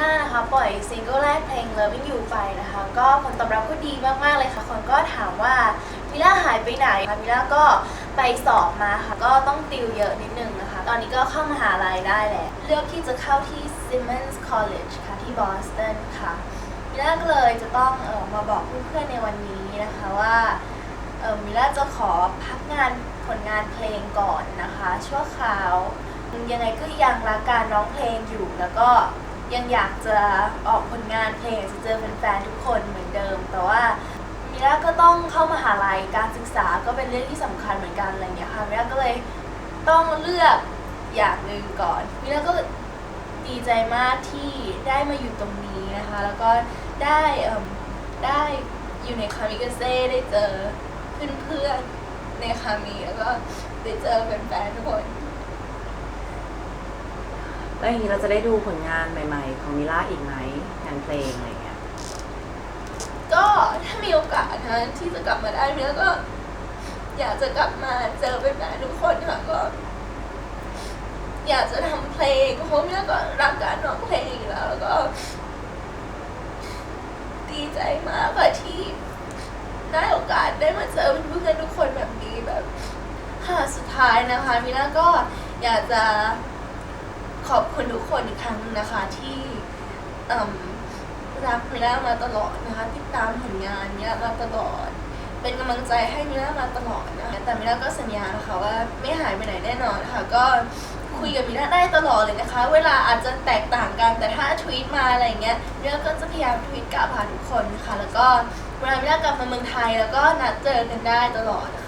ล่านะคะปล่อยซิงเกิลแรกเพลง Loving You ไปนะคะ ก็ผลตอบรับก็ดีมากๆเลยค่ะ คนก็ถามว่ามิล่าหายไปไหนคะมิล่าก็ไปสอบมาค่ะ ก็ต้องติวเยอะนิดนึงนะคะ ตอนนี้ก็เข้ามหาลัยได้แหละ เลือกที่จะเข้าที่ Simmons College ค่ะ ที่บอสตันค่ะมิล่าก็เลยจะต้องเออมาบอกเพื่อนๆในวันนี้นะคะว่าเออมิล่าจะขอพักงานผลงานเพลงก่อนนะคะ ชั่วคราวยังไงก็ยังรักการร้องเพลงอยู่แล้วก็ ยังอยากจะออกผลงานเพลงจะเจอแฟนๆทุกคนเหมือนเดิม แต่ว่ามิล่าก็ต้องเข้ามหาลัยการศึกษาก็เป็นเรื่องที่สำคัญเหมือนกันอะไรเงี้ยค่ะมิล่าก็เลยต้องเลือกอย่างหนึ่งก่อนมิล่าก็ดีใจมากที่ได้มาอยู่ตรงนี้นะคะ แล้วก็ได้ได้อยู่ในคามิกาเซ่ได้เจอเพื่อนๆในคามิแล้วก็ได้เจอแฟนๆทุกคน แล้วอย่างนี้เราจะได้ดูผลงานใหม่ ๆ ของมิล่าอีกไหมงานเพลงอะไรเงี้ยก็ถ้ามีโอกาสนะที่จะกลับมาได้เนี่ยก็ อยากจะกลับมาเจอเป็นแฟนทุกคนค่ะก็ อยากจะทำเพลงเพราะเนี่ยก็รักการร้องเพลงอยู่แล้วแล้วก็ ดีใจมากค่ะที่ได้โอกาสได้มาเจอเพื่อนๆทุกคนแบบนี้แบบ ค่ะสุดท้ายนะคะมิน่าก็อยากจะ ขอบคุณทุกคนอีกครั้งหนึงนะคะที่รักมิล่ามาตลอดนะคะ ติดตามผลงานมิล่ามาตลอด เป็นกำลังใจให้มิล่ามาตลอดนะคะแต่มิล่าก็สัญญานะคะว่าไม่หายไปไหนแน่นอนนะคะก็คุยกับมิล่าได้ตลอดเลยนะคะ เวลาอาจจะแตกต่างกันแต่ถ้าทวีตมาอะไรเงี้ยมิล่าก็จะพยายามทวีตกลับหาทุกคนนะคะแล้วก็เวลามิล่ากลับมาเมืองไทยแล้วก็นัดเจอกันได้ตลอดนะคะ